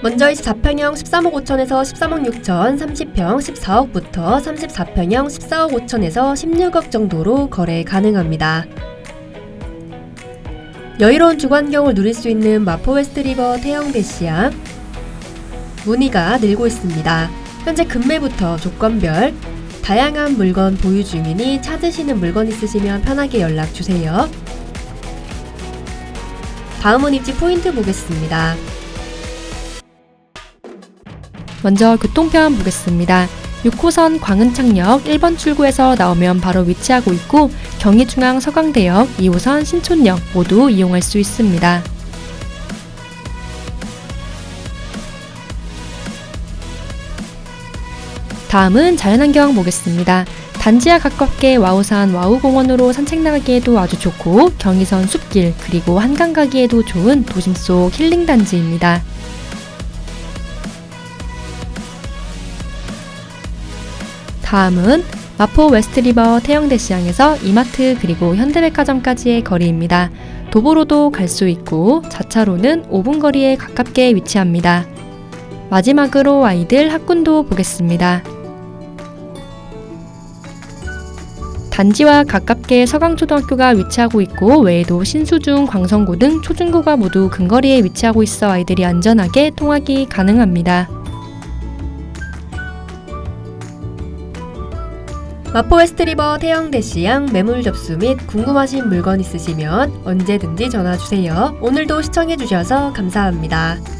먼저 24평형 13억 5천에서 13억 6천, 30평 14억부터 34평형 14억 5천에서 16억 정도로 거래 가능합니다. 여유로운 주거환경을 누릴 수 있는 마포 웨스트리버 태영 대 시야 문의가 늘고 있습니다. 현재 금매부터 조건별 다양한 물건 보유 중이니 찾으시는 물건 있으시면 편하게 연락 주세요. 다음은 입지 포인트 보겠습니다. 먼저 교통편 보겠습니다. 6호선 광은창역 1번 출구에서 나오면 바로 위치하고 있고 경의중앙 서강대역, 2호선 신촌역 모두 이용할 수 있습니다. 다음은 자연환경 보겠습니다. 단지와 가깝게 와우산 와우공원으로 산책 나가기에도 아주 좋고 경의선 숲길 그리고 한강 가기에도 좋은 도심 속 힐링 단지입니다. 다음은 마포 웨스트리버 태영대 시장에서 이마트 그리고 현대백화점까지의 거리입니다. 도보로도 갈 수 있고 자차로는 5분 거리에 가깝게 위치합니다. 마지막으로 아이들 학군도 보겠습니다. 단지와 가깝게 서강초등학교가 위치하고 있고 외에도 신수중, 광성고 등 초중고가 모두 근거리에 위치하고 있어 아이들이 안전하게 통학이 가능합니다. 마포 웨스트리버 태영대 시양 매물 접수 및 궁금하신 물건 있으시면 언제든지 전화 주세요. 오늘도 시청해 주셔서 감사합니다.